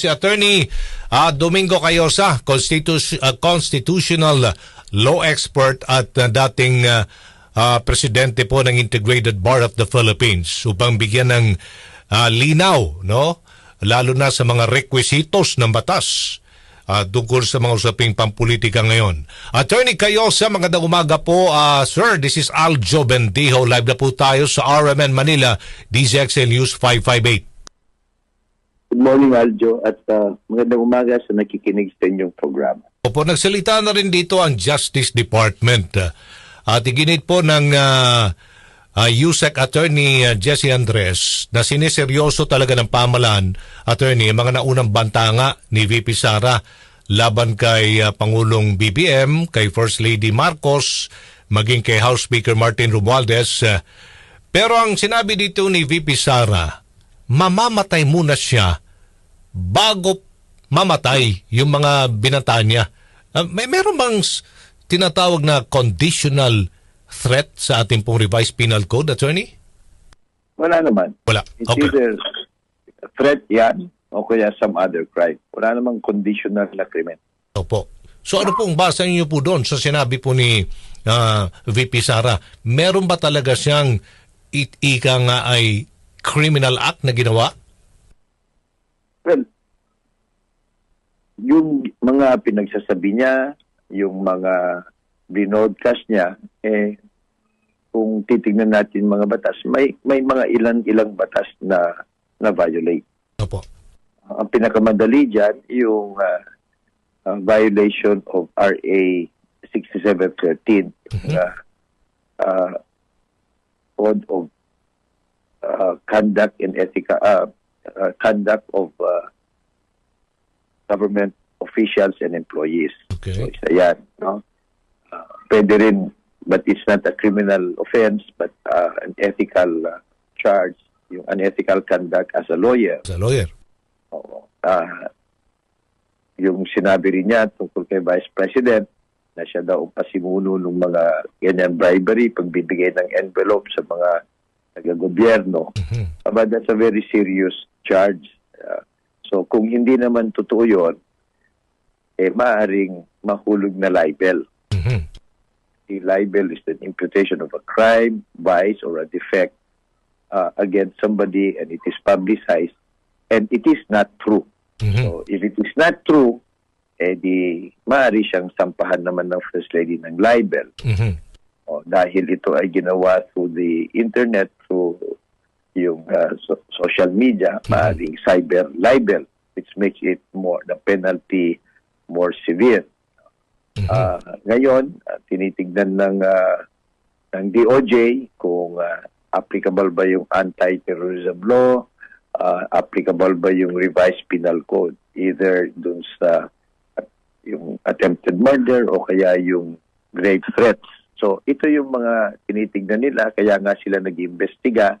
Si Attorney ah, Domingo Cayosa, constitu- ah, constitutional law expert at ah, dating ah, ah, presidente po ng Integrated Bar of the Philippines upang bigyan ng ah, linaw, no? Lalo na sa mga requisitos ng batas ah, tungkol sa mga usaping pampolitika ngayon. Attorney Cayosa, magandang umaga po. Ah, sir, this is Aljo Bendijo. Live na po tayo sa RMN Manila, DZXL News 558. Good morning, Aljo, at uh, magandang umaga sa nakikinig sa inyong programa. Opo, nagsalita na rin dito ang Justice Department. Uh, At iginit po ng uh, uh, USEC Attorney uh, Jesse Andres na siniseryoso talaga ng pamalan, Attorney, mga naunang banta nga ni VP Sara laban kay uh, Pangulong BBM, kay First Lady Marcos, maging kay House Speaker Martin Romualdez. Uh, pero ang sinabi dito ni VP Sara, mamamatay muna siya bago mamatay yung mga binata niya. Uh, may meron bang tinatawag na conditional threat sa ating pong revised penal code, attorney? Wala naman. Wala. It's Okay. either threat yan o kaya some other crime. Wala namang conditional na krimen. Opo. So ano pong basa niyo po doon sa sinabi po ni ah, VP Sara? Meron ba talaga siyang it ika nga ay criminal act na ginawa? Well, yung mga pinagsasabi niya, yung mga binodcast niya, eh, kung titignan natin mga batas, may may mga ilan-ilang batas na na violate. Opo. ang pinakamadali dyan, yung uh, uh, violation of RA 6713, na uh, Code of uh, Conduct and Ethica, uh, uh, Conduct of uh, Government Officials and Employees. Okay. So, isa yan. No? Uh, pwede rin, but it's not a criminal offense, but uh, an ethical uh, charge, yung unethical conduct as a lawyer. Sa lawyer. Oo. Ah, yung sinabi rin niya tungkol kay Vice President na siya daw ang pasimuno ng mga ganyan bribery, pagbibigay ng envelope sa mga taga-gobyerno. Mhm. Aba, that's a very serious charge. Ah, so kung hindi naman totoo yun, eh maaring mahulog na libel. Mhm. The libel is an imputation of a crime, vice, or a defect uh, against somebody and it is publicized and it is not true. Mhm. So if it is not true, eh di maaari siyang sampahan naman ng First Lady ng libel. Mhm. O, dahil ito ay ginawa through the internet, through yung uh, so- social media, maaaring cyber libel, which makes it more, the penalty more severe. Ah, ngayon, ah, tinitignan ng ah, ng DOJ kung ah, applicable ba yung anti-terrorism law, ah, applicable ba yung revised penal code, either dun sa yung attempted murder o kaya yung grave threats. So ito yung mga tinitignan nila, kaya nga sila nag-iimbestiga.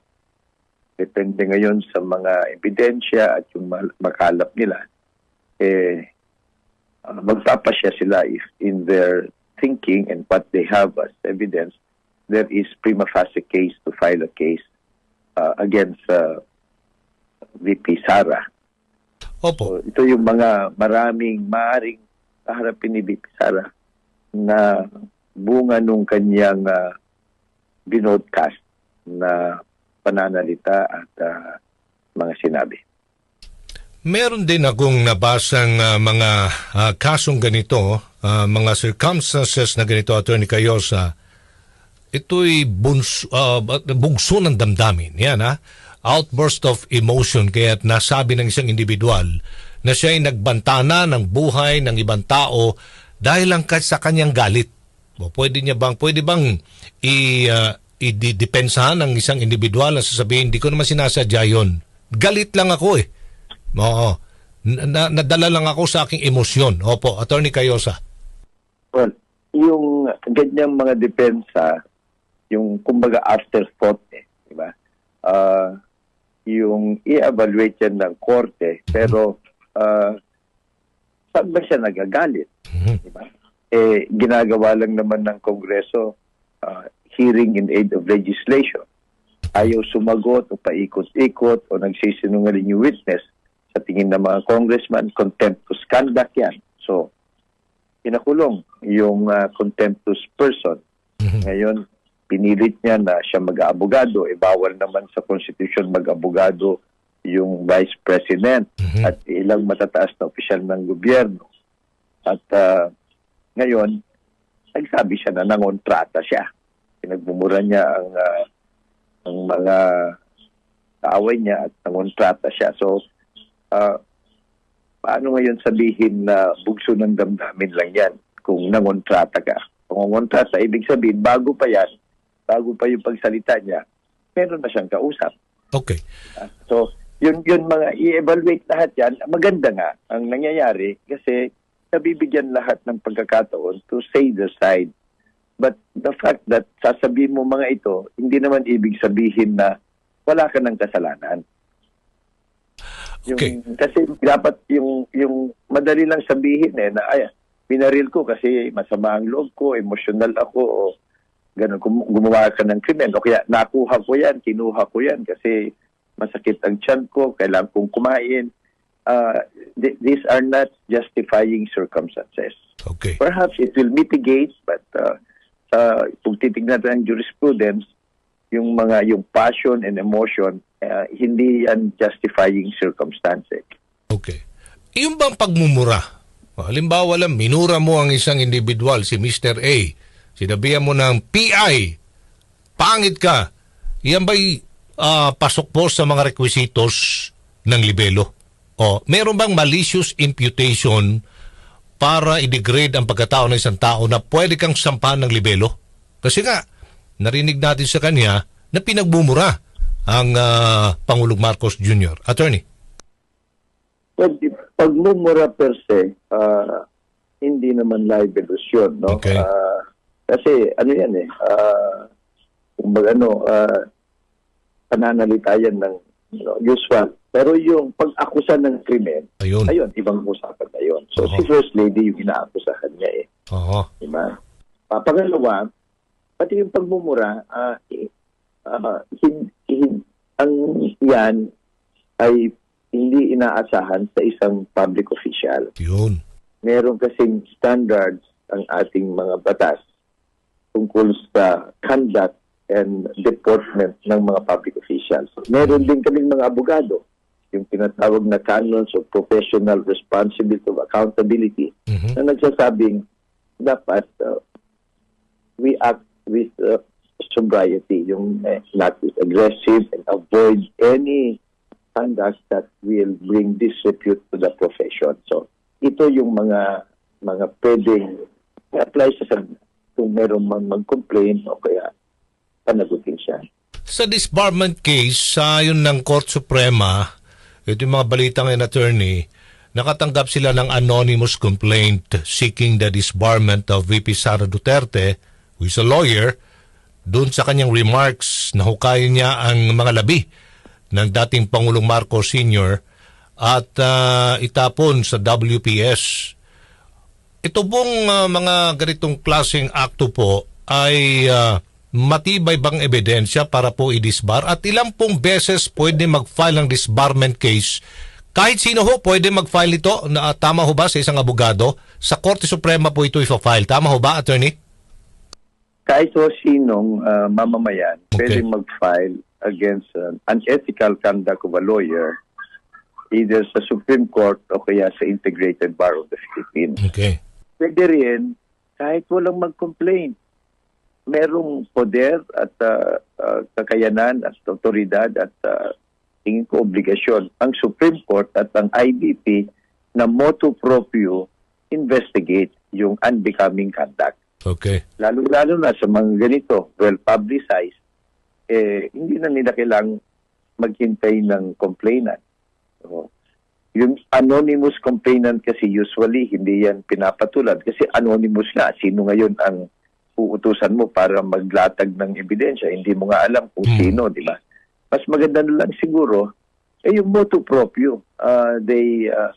Depende ngayon sa mga ebidensya at yung makalap nila. Eh, uh, magpapasya sila if in their thinking and what they have as evidence, there is prima facie case to file a case uh, against uh, VP Sara. Opo. So, ito yung mga maraming maaring kaharapin ni VP Sara na bunga nung kanyang uh, binodcast na pananalita at uh, mga sinabi. Meron din akong nabasang ah, mga ah, kasong ganito, ah, mga circumstances na ganito, Attorney Cayosa. Ito'y buns, ah, bugso ng damdamin. Yan ha. Outburst of emotion kaya nasabi ng isang individual na siya ay nagbanta na ng buhay ng ibang tao dahil lang sa kanyang galit. O, pwede niya bang, pwede bang i, ah, i-depensahan ng isang individual na sasabihin, hindi ko naman sinasadya yun. Galit lang ako eh. Oo. Na, na- nadala lang ako sa aking emosyon. Opo, Attorney Cayosa. Well, yung ganyang mga depensa, yung kumbaga afterthought eh, di ba? Ah, yung i-evaluate yan ng korte, pero ah, saan ba siya nagagalit? Mhm. Di ba? Eh, ginagawa lang naman ng Kongreso ah, hearing in aid of legislation. Ayaw sumagot o paikot-ikot o nagsisinungaling yung witness. sa tingin ng mga congressman, contemptuous conduct yan. So, pinakulong yung ah, contemptuous person. Mhm. Ngayon, pinilit niya na siya mag-aabogado. E bawal naman sa Constitution mag-abogado yung Vice President Mhm. at ilang matataas na opisyal ng gobyerno. At ah, ngayon, nagsabi siya na nangontrata siya. Pinagmumura niya ang, ah, ang mga kaaway niya at nangontrata siya. So, ah, paano ngayon sabihin na bugso ng damdamin lang yan kung nangontrata ka? Kung nangontrata, ibig sabihin, bago pa yan, bago pa yung pagsalita niya, meron na siyang kausap. Okay. Ah, So, yun yun mga i-evaluate lahat yan. Maganda nga ang nangyayari kasi nabibigyan lahat ng pagkakataon to say the side. But the fact that sasabihin mo mga ito, hindi naman ibig sabihin na wala ka ng kasalanan. Yung, Okay. Kasi dapat yung yung madali lang sabihin eh na ay binaril ko kasi masama ang loob ko, emotional ako o ganun Gum- gumawa ka ng krimen o kaya nakuha ko yan, kinuha ko yan kasi masakit ang tiyan ko, kailangan kong kumain. Uh, th- these are not justifying circumstances. Okay. Perhaps it will mitigate but uh, uh, kung titignan natin ang jurisprudence, yung mga yung passion and emotion, uh, hindi yan justifying circumstances. Okay. Yung bang pagmumura? Halimbawa lang, minura mo ang isang individual, si Mr. A. Sinabihan mo ng PI, pangit ka. Yan ba'y ah, pasok po sa mga requisitos ng libelo? O, meron bang malicious imputation para i-degrade ang pagkatao ng isang tao na pwede kang sampahan ng libelo? Kasi nga, narinig natin sa kanya na pinagbumura ang ah, Pangulong Marcos Jr. Attorney. Pag, pagmumura per se, ah, hindi naman libelous yun, no? Okay. Ah, kasi ano yan eh, uh, kumbaga ano, ah, pananalita yan ng you know, usual. Pero yung pag-akusa ng krimen, Ayun. ayun, ibang usapan na yun. So Oo. si First Lady yung inaakusahan niya eh. Oo. Diba? Uh, pangalawa, pati yung pagmumura, eh, ah, hin- hin- ang yan ay hindi inaasahan sa isang public official. Yun. Meron kasing standards ang ating mga batas tungkol sa conduct and deportment ng mga public officials. Meron din kaming mga abogado, yung tinatawag na canons of professional responsibility of accountability Mhm. na nagsasabing dapat uh, we act with uh, sobriety, yung uh, not aggressive and avoid any conduct that will bring disrepute to the profession. So, ito yung mga mga pwedeng apply sa kung meron man mag-complain o kaya panagutin siya. Sa disbarment case, sa yun ng Court Suprema, ito yung mga balita ngayon, attorney, nakatanggap sila ng anonymous complaint seeking the disbarment of VP Sara Duterte, who is a lawyer, doon sa kanyang remarks na hukayin niya ang mga labi ng dating Pangulong Marcos Sr. at ah, itapon sa WPS. Ito pong ah, mga ganitong klaseng akto po ay ah, matibay bang ebidensya para po i-disbar at ilang pong beses pwede mag-file ng disbarment case kahit sino ho pwede mag-file ito na tama ho ba sa isang abogado sa Korte Suprema po ito i-file tama ho ba attorney kahit o sinong uh, mamamayan Okay. pwede mag-file against uh, unethical conduct of a lawyer either sa Supreme Court o kaya sa Integrated Bar of the Philippines. okay Pwede rin kahit walang mag-complain. Merong poder at uh, uh, kakayanan at otoridad at uh, tingin ko obligasyon ang Supreme Court at ang IBP na motu proprio investigate yung unbecoming conduct okay lalo-lalo na sa mga ganito, well-publicized, eh, hindi na nila kailang maghintay ng complainant. So, yung anonymous complainant kasi usually hindi yan pinapatulad kasi anonymous nga. Sino ngayon ang uutusan mo para maglatag ng ebidensya? Hindi mo nga alam kung Hmm. sino, di ba? Mas maganda na lang siguro, eh yung motu proprio. Uh, they, uh,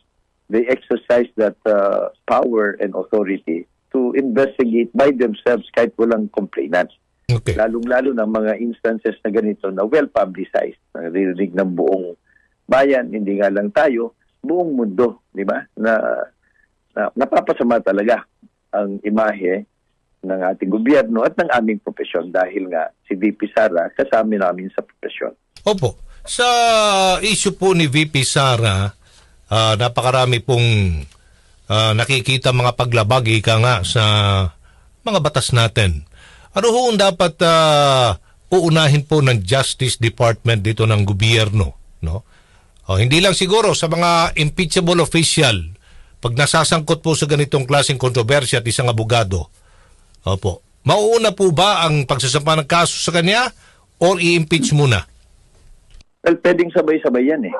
they exercise that uh, power and authority to investigate by themselves kahit walang complainant. okay Lalong-lalo na mga instances na ganito na well-publicized, naririnig ng buong bayan, hindi nga lang tayo, buong mundo, di ba? Na, na napapasama talaga ang imahe ng ating gobyerno at ng aming profesyon dahil nga si VP Sara kasama namin sa profesyon. Opo. Sa issue po ni VP Sara, ah, napakarami pong ah, nakikita mga paglabag ika nga sa mga batas natin. Ano ho ang dapat ah, uunahin po ng Justice Department dito ng gobyerno, no? O, hindi lang siguro sa mga impeachable official pag nasasangkot po sa ganitong klaseng kontrobersya at isang abogado. Opo. Mauuna po ba ang pagsasampa ng kaso sa kanya or i-impeach muna? Well, pwedeng sabay-sabay yan eh.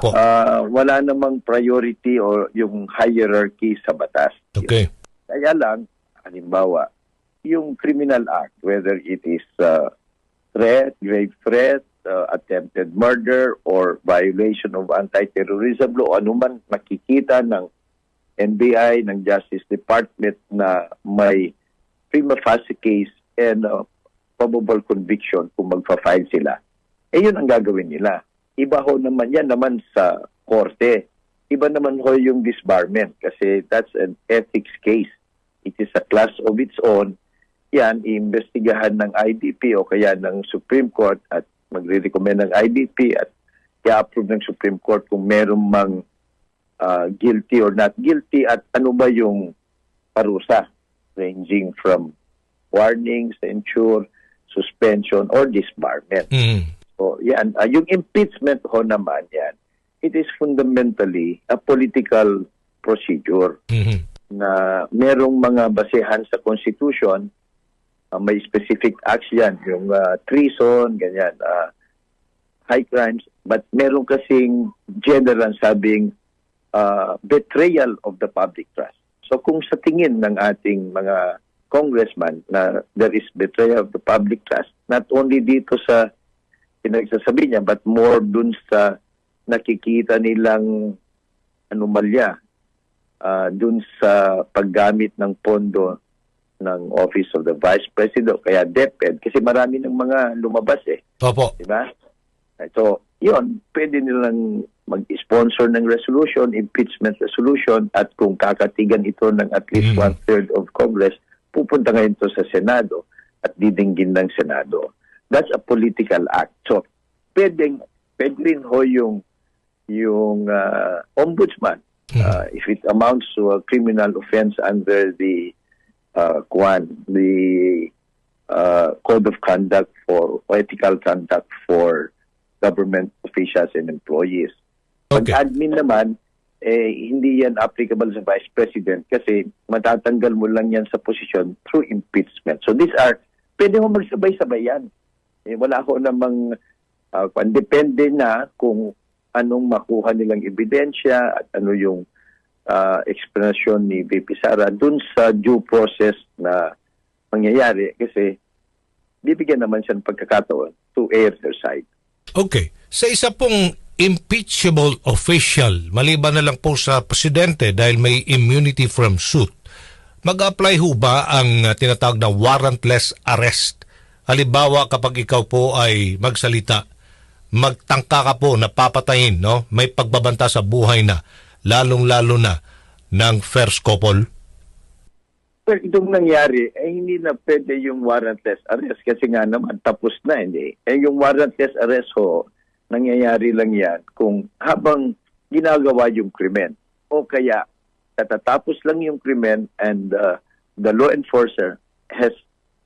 Po. Ah, wala namang priority o yung hierarchy sa batas. Okay. Kaya lang, halimbawa, yung criminal act, whether it is uh, threat, grave threat, uh, attempted murder, or violation of anti-terrorism law, anuman makikita ng NBI, ng Justice Department na may prima facie case and uh, probable conviction kung magfa-file sila, eh yun ang gagawin nila. Iba ho naman yan naman sa korte. Iba naman ho yung disbarment kasi that's an ethics case. It is a class of its own. Yan, iimbestigahan ng IDP o kaya ng Supreme Court at magre-recommend ng IDP at i-approve ng Supreme Court kung meron mang uh, guilty or not guilty at ano ba yung parusa ranging from warning, censure, suspension, or disbarment. Mm. So, yan. Ah, yung impeachment ho naman yan, it is fundamentally a political procedure Mhm. na merong mga basehan sa Constitution, ah, may specific acts yan, yung ah, treason, ganyan, ah, high crimes, but meron kasing general sabing ah, betrayal of the public trust. So kung sa tingin ng ating mga congressman na there is betrayal of the public trust, not only dito sa pinagsasabi niya, but more dun sa nakikita nilang anomalya ah, dun sa paggamit ng pondo ng Office of the Vice President, kaya DepEd, kasi marami ng mga lumabas eh. Opo. Di ba? So, yun, pwede nilang mag-sponsor ng resolution, impeachment resolution, at kung kakatigan ito ng at least Mm. one-third of Congress, pupunta ngayon to sa Senado at didinggin ng Senado. That's a political act. So, pwedeng, pwede rin ho yung, yung ah, ombudsman, uh, if it amounts to a criminal offense under the uh, Kwan, the uh, code of conduct for or ethical conduct for government officials and employees. Okay. admin naman, eh, hindi yan applicable sa vice president kasi matatanggal mo lang yan sa posisyon through impeachment. So these are, pwede mo magsabay-sabay yan. Eh, wala ko namang, uh, depende na kung anong makuha nilang ebidensya at ano yung uh, explanation ni VP Sara dun sa due process na mangyayari kasi bibigyan naman siya ng pagkakataon to air their side. Okay. Sa isa pong impeachable official, maliban na lang po sa presidente dahil may immunity from suit, mag-apply ho ba ang uh, tinatawag na warrantless arrest? Halimbawa kapag ikaw po ay magsalita, magtangka ka po na papatayin, no? may pagbabanta sa buhay na, lalong-lalo na ng first couple. Pero itong nangyari, eh hindi na pwede yung warrantless arrest kasi nga naman tapos na, hindi. Eh yung warrantless arrest ho, nangyayari lang yan kung habang ginagawa yung krimen o kaya katatapos lang yung krimen and uh, the law enforcer has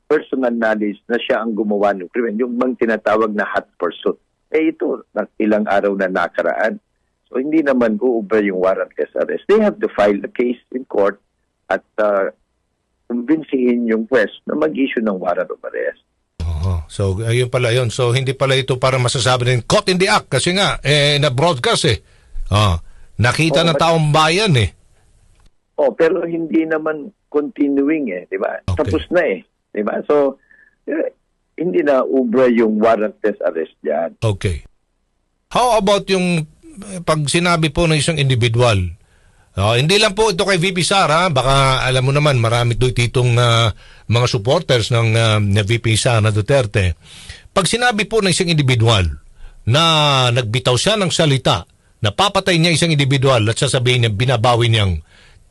personal knowledge na siya ang gumawa ng krimen, yung bang tinatawag na hot pursuit. Eh ito, ilang araw na nakaraan. So hindi naman uubra yung warrantless arrest. They have to file the case in court at uh, kumbinsihin yung West na mag-issue ng warrant of arrest. Oo. So, ayun pala yun. So, hindi pala ito para masasabi din caught in the act kasi nga, eh, na-broadcast eh. Ah, nakita Oo, ng taong bayan eh. Oh, pero hindi naman continuing eh, di ba? Okay. Tapos na eh, di ba? So, eh, hindi na ubra yung warrantless arrest diyan. Okay. How about yung eh, pag sinabi po ng isang individual, ah, hindi lang po ito kay VP Sara, baka alam mo naman marami doon titong ah, mga supporters ng ah, na VP Sara Duterte. Pag sinabi po ng isang individual na nagbitaw siya ng salita napapatay niya isang individual at sasabihin niya binabawi niyang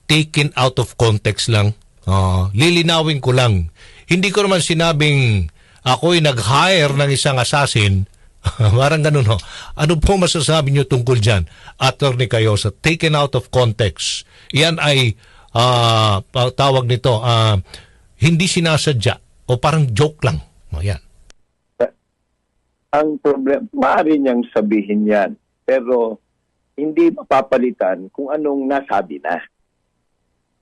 taken out of context lang. Ah, lilinawin ko lang. Hindi ko naman sinabing ako'y nag-hire ng isang assassin. Parang ganun ho. Ano po masasabi niyo tungkol dyan? Attorney Cayosa, taken out of context. Yan ay pa- tawag nito, ah, hindi sinasadya o parang joke lang. O, yan. Ang problem, maaari niyang sabihin yan, pero hindi mapapalitan kung anong nasabi na.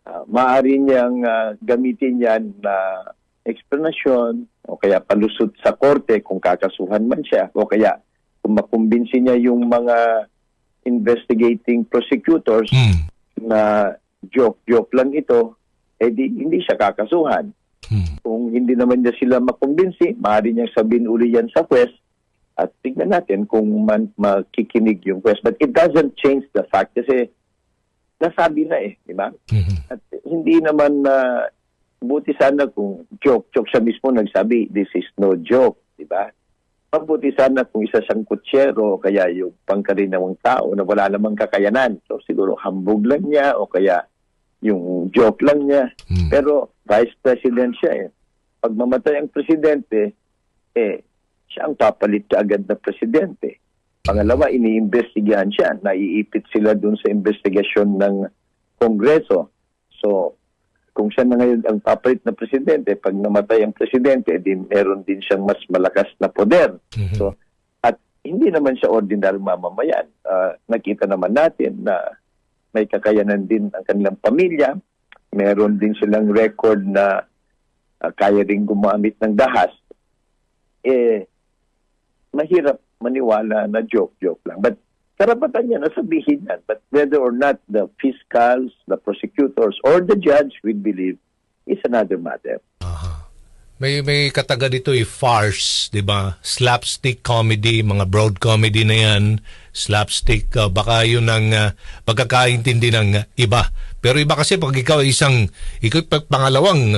Uh, maaari niyang ah, gamitin yan na explanation o kaya palusot sa korte kung kakasuhan man siya o kaya kung makumbinsi niya yung mga investigating prosecutors Hmm. na joke-joke lang ito, eh di, hindi siya kakasuhan. Hmm. Kung hindi naman niya sila makumbinsi, maaari niyang sabihin uli yan sa quest at tignan natin kung man, makikinig yung quest. But it doesn't change the fact kasi nasabi na eh, di ba? Mhm. At hindi naman na buti sana kung joke-joke siya mismo nagsabi, this is no joke, di ba? Mabuti sana kung isa siyang kutsero o kaya yung pangkarinawang tao na wala namang kakayanan. So siguro hambog lang niya o kaya yung joke lang niya. Hmm. Pero vice president siya eh. Pag mamatay ang presidente, eh, siya ang papalit ka agad na presidente. Pangalawa, iniimbestigahan siya. Naiipit sila dun sa investigasyon ng Kongreso. So, kung siya na ngayon ang papalit na presidente, pag namatay ang presidente, din meron din siyang mas malakas na poder. Mhm. So, at hindi naman siya ordinary mamamayan. Ah, nakita naman natin na may kakayanan din ang kanilang pamilya. Meron din silang record na ah, kaya rin gumamit ng dahas. Eh, mahirap maniwala na joke-joke lang. But karapatan niya na sabihin yan. But whether or not the fiscals, the prosecutors, or the judge will believe is another matter. Aha. May may kataga dito eh, farce, 'di ba? Slapstick comedy, mga broad comedy na 'yan. Slapstick uh, baka 'yun ang uh, pagkakaintindi ng uh, iba. Pero iba kasi pag ikaw ay isang ikaw pangalawang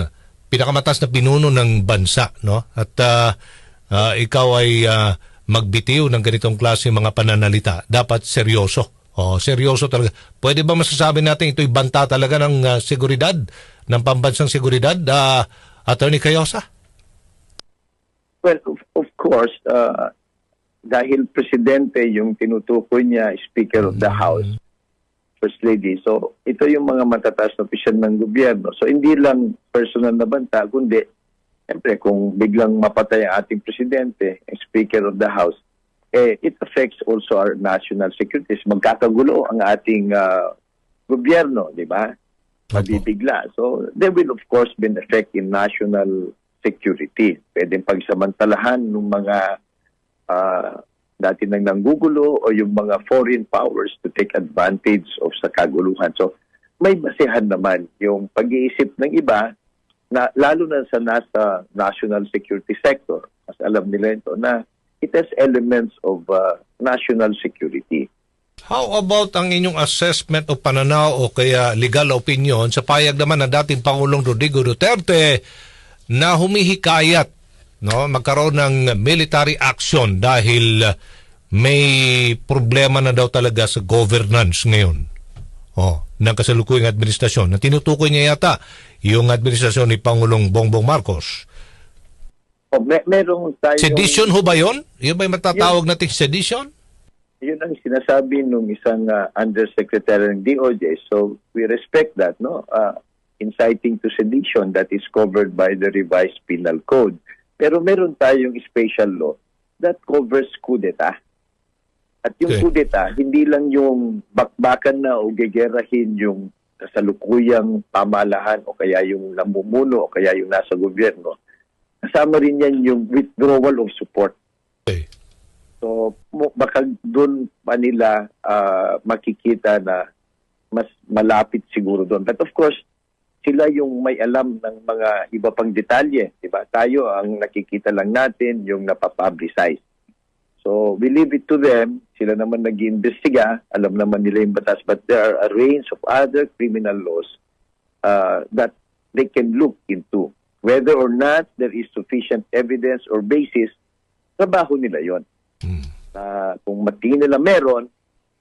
pinakamatas na pinuno ng bansa, no? At uh, uh, ikaw ay uh, magbitiw ng ganitong klase mga pananalita, dapat seryoso. Oh, seryoso talaga. Pwede ba masasabi natin ito'y banta talaga ng uh, seguridad, ng pambansang seguridad, uh, Attorney Cayosa? Well, of, of course, uh, dahil presidente yung tinutukoy niya, Speaker of the House, First Lady. So, ito yung mga matataas na opisyal ng gobyerno. So, hindi lang personal na banta, kundi, siyempre, kung biglang mapatay ang ating presidente, ang Speaker of the House, eh, it affects also our national security. Magkakagulo ang ating uh, gobyerno, di ba? mabibigla. So, there will of course be an effect in national security. Pwedeng pagsamantalahan ng mga ah, dati nang nanggugulo o yung mga foreign powers to take advantage of sa kaguluhan. So, may basehan naman yung pag-iisip ng iba na lalo na sa nasa national security sector. Mas alam nila ito na it has elements of ah, national security. How about ang inyong assessment o pananaw o kaya legal opinion sa payag naman ng dating Pangulong Rodrigo Duterte na humihikayat no magkaroon ng military action dahil uh, may problema na daw talaga sa governance ngayon. Oh, ng kasalukuyang administrasyon. Na tinutukoy niya yata yung administrasyon ni Pangulong Bongbong Marcos. O, may, merong tayong... Sedition ho ba yun? Yun ba yung matatawag nating sedition? yun ang sinasabi nung isang uh, undersecretary ng DOJ. So we respect that, no? Uh, inciting to sedition that is covered by the revised penal code. Pero meron tayong special law that covers coup d'etat. At yung Okay. coup d'etat, hindi lang yung bakbakan na o gegerahin yung kasalukuyang pamalahan o kaya yung namumuno o kaya yung nasa gobyerno. Kasama rin yan yung withdrawal of support. Okay. So, baka doon pa nila ah, makikita na mas malapit siguro doon. But of course, sila yung may alam ng mga iba pang detalye. Diba? Tayo ang nakikita lang natin yung napapublicize. So, we leave it to them. Sila naman nag-iimbestiga. Alam naman nila yung batas. But there are a range of other criminal laws uh, that they can look into. Whether or not there is sufficient evidence or basis, trabaho nila yon Hmm. na kung matingin nila meron,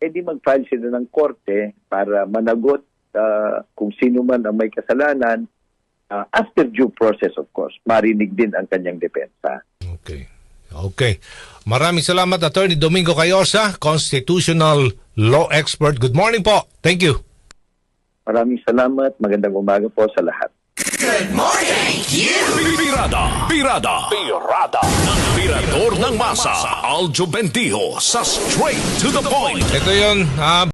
edi mag-file sila ng korte para managot ah, kung sino man ang may kasalanan ah, after due process of course. Marinig din ang kanyang depensa. Okay. Okay. Maraming salamat, Attorney Domingo Cayosa, constitutional law expert. Good morning po. Thank you. Maraming salamat. Magandang umaga po sa lahat. Pirada, pirada, pirada. Ng tirador ng masa, Aljo Bendijo sa Straight to the Point. Ito yun, ah,